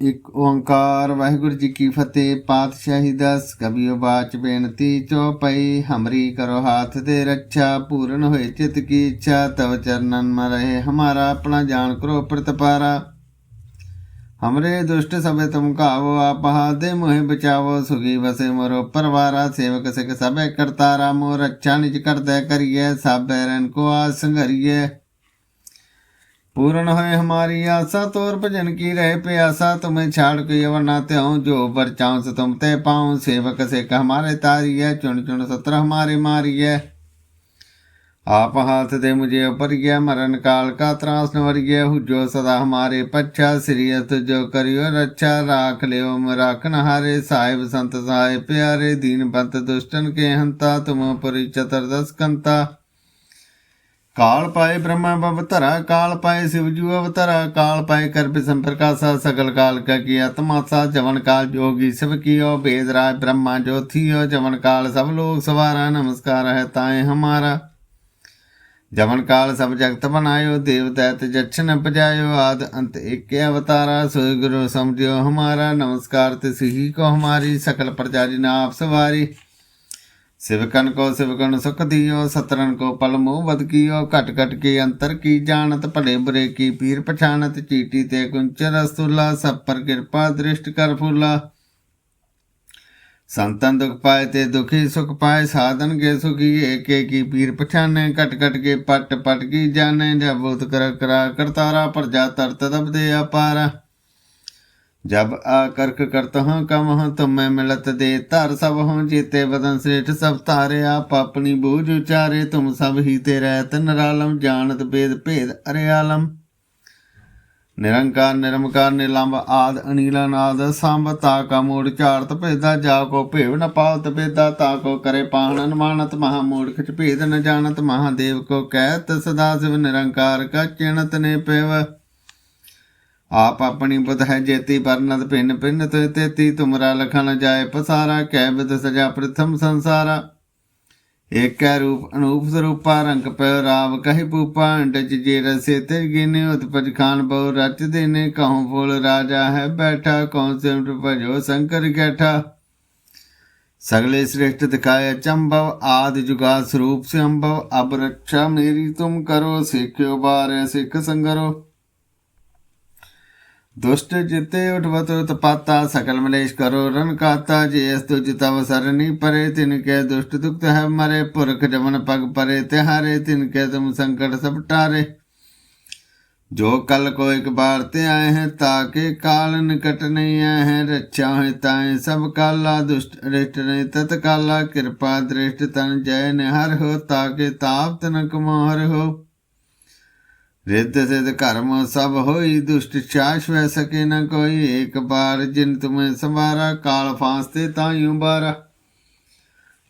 ਇੱਕ ਓੰਕਾਰ ਵਾਹਿਗੁਰੂ ਜੀ ਕੀ ਫਤਿਹ ਪਾਤਸ਼ਾਹੀ ਦਸ ਕਬੀਓ ਬਾਚ ਬੇਨਤੀ ਚੋਪਈ ਹਮਰੀ ਕਰੋ ਹਾਥ ਦੇ ਰੱਛਾ ਪੂਰਨ ਹੋਏ ਚਿਤ ਕੀ ਇੱਛਾ ਤਵ ਚਰਨਨ ਮ ਰਹੇ ਹਮਾਰਾ ਆਪਣਾ ਜਾਣ ਕਰੋ ਪ੍ਰਤਪਾਰਾ हमरे दुष्ट सबे तुम कावो आप दे मोहे बचावो सुखी बसे मोरो परवारा सेवक सिख सबे करतारा मोर अच्छा निज कर दे करिए सब बैरन को आज संघरिए पूर्ण होए हमारी आशा तोर भजन की रहे प्यासा तुम्हें छाड़ के वरना त्यों जो बरचाऊं से तुम ते पाऊं सेवक से हमारे तारी है चुन चुन सत्र हमारे मारी है आप हाथ दे मुझे उपरिय मरण काल का त्रास नवरिय जो सदा हमारे पच्छा श्रीयत जो करियो रक्षा राख लियो राखन हारे साहिब संत साहिब प्यारे दीन बंत दुष्टन के हंता तुम पुरी चतुर्दश कंता काल पाए ब्रह्मा अवतरा, काल पाए शिवजू अवतरा, काल पाए कर विषम प्रकाशा सकल काल का किया तमाशा जवन काल जोगी शिव कियो वेद राज ब्रह्मा थियो जवन काल सब लोग सवारा, नमस्कार है ताए हमारा। जवन काल सब जगत बनायो, देव दैत जक्ष न पजायो आद अंत एक अवतारा सोय गुरु समझियो हमारा, नमस्कार तिस ही को हमारी, सकल प्रजा जी आप सवारी। ਸਿਵਕਨ ਕੋ ਸਿਵਕਨ ਸੁਖ ਦਿਓ ਸਤਰਨ ਕੋ ਪਲਮੋ ਵਦ ਕੀਓ, ਘਟ ਘਟ ਕੇ ਅੰਤਰ ਕੀ ਜਾਣਤ, ਭਲੇ ਬੁਰੇ ਕੀ ਪੀਰ ਪਛਾਨਤ ਚੀਟੀ ਤੇ ਕੁੰਚਰ ਅਸਤੁਲਾ ਸਭ ਪਰ ਕਿਰਪਾ ਦ੍ਰਿਸ਼ਟ ਕਰ ਫੁਲਾ। ਸੰਤਨ ਦੁਖ ਪਾਏ ਤੇ ਦੁਖੀ ਸੁਖ ਪਾਏ, ਸਾਧਨ ਕੇ ਸੁਖੀ, ਏਕ ਏਕੀ ਪੀਰ ਪਛਾਨੇ ਘਟ ਘਟ ਕੇ ਪਟ ਪਟ ਕੀ ਜਾਣੇ, ਜਬ ਉਤ ਕਰ ਕਰਾ ਕਰਤਾਰਾ ਪਰ ਜਾ ਤਰਤ ਦਬਦੇ ਅਪਾਰਾ। जब आकर्क करत हूँ कम हूँ तुम मैं मिलत दे तार सब हूँ जीते बदन श्रेष्ठ सब तारे आप अपनी बूझ उचारे तुम सब ही ते रहत निरालम जानत वेद भेद अरे आलम ਨਿਰੰਕਾਰ ਨਿਰਮਕਾਰ ਨਿਲੰਬ ਆਦ ਅਨੀਲਾ ਨਾਦ ਸੰਭ ਤਾ ਕਾ ਮੂੜ ਝਾੜਤ ਭੇਦਾ ਜਾ ਕੋ ਭੇਵ ਨ ਪਾਵਤ ਬੇਦਾ ਤਾ ਕੋ ਕਰੇ ਪਾਹਣ ਮਾਨਤ ਮਹਾ ਮੂਰਖ ਚ ਭੇਦ ਨ ਜਾਣਤ ਮਹਾਦੇਵ ਕੋ ਕਹਿਤ ਸਦਾ ਸਿਵ ਨਿਰੰਕਾਰ ਕਾ ਚਿਣਤ ਨੇ ਪੇਵ ਆਪ ਆਪਣੀ ਬੁਧ ਹੈ ਜੇਤੀ ਵਰਨਦ ਭਿੰਨ ਭਿੰਨ ਤੇ ਤੇਤੀ ਤੁਮਰਾ ਲਖਣ ਜਾਏ ਪਸਾਰਾ, ਕਹਿ ਬਿਦ ਸਜਾ ਪ੍ਰਥਮ ਸੰਸਾਰਾ। ਏਕੈ ਰੂਪ ਅਨੂਪ ਸਰੂਪਾ, ਰੰਗ ਪੈ ਰਾਵ ਕਹਿ ਪੂਪਾ ਅੰਡ ਜੇ ਰਸੇ ਤੇ ਗਿਨੇ ਉਤਪਜ ਖਾਨ ਬਹੁ ਰਚ ਦੇਨੇ ਕਹਉ ਫੁਲ ਰਾਜਾ ਹੈ ਬੈਠਾ ਕੌਣ ਸਿਮਟ ਭਜੋ ਸ਼ੰਕਰ ਕੈਠਾ। ਸਗਲੇ ਸ੍ਰੇਸ਼ਟ ਦਿਖਾਇ ਚੰਭਵ ਆਦਿ ਜੁਗਾ ਸਰੂਪ ਸੇ ਅੰਭਵ ਅਬ ਰੱਖਾ ਮੇਰੀ ਤੁਮ ਕਰੋ, ਸਿੱਖਿਓ ਬਾਰੇ ਸਿੱਖ ਸੰਗਰੋ। दुष्ट जिते उठवत उत्पाता, सकल मलेश करो, रन काता जेस तुझ तव सरनी परे, तिनके दुष्ट दुख है मरे, पुरख जमन पग परे, तिहारे, तिनके तुम संकट सब टारे। जो कल को एक बार ते आए हैं, ताके काल निकट नहीं आए हैं, रक्षा है ताए सब काला, दुष्ट रिष्ट नहीं तत्काला, कृपा दृष्ट तन जय निहर हो, ताके ताप तनक मोहर हो। ਰਿੱਧ ਸਿਧ ਕਰਮ ਸਭ ਹੋਈ, ਦੁਸ਼ਟ ਚਾਸ਼ ਵੈ ਸਕੇ ਨਾ ਕੋਈ। ਏਕ ਬਾਰ ਜਿਨ ਤੁਮੇ ਸੰਵਾਰਾ, ਕਾਲ ਫਾਂਸ ਤੇ ਤਾਈਉ ਬਾਰਾ।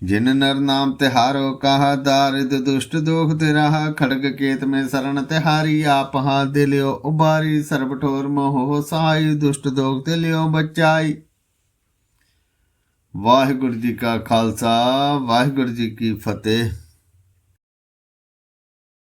ਜਿਨ ਨਰ ਨਾਮ ਤਿਹਾਰੋ, ਕਹਾ ਦਾਰਿਦ ਦੁਸ਼ਟ ਦੋਖ ਤੇ ਰਹਾ। ਖੜਗ ਕੇਤ ਮੇ ਸਰਣ ਤਿਹਾਰੀ ਆਪ ਹਾ ਦੇ ਲਿਓ ਉਬਾਰੀ। ਸਰਬ ਠੋਰ ਮੋਹ ਸਹਾਈ ਦੁਸ਼ਟ ਦੋਖ ਤੇ ਲਿਓ ਬਚਾਈ। ਵਾਹਿਗੁਰੂ ਜੀ ਕਾ ਖਾਲਸਾ, ਵਾਹਿਗੁਰੂ ਜੀ ਕੀ ਫਤਿਹ।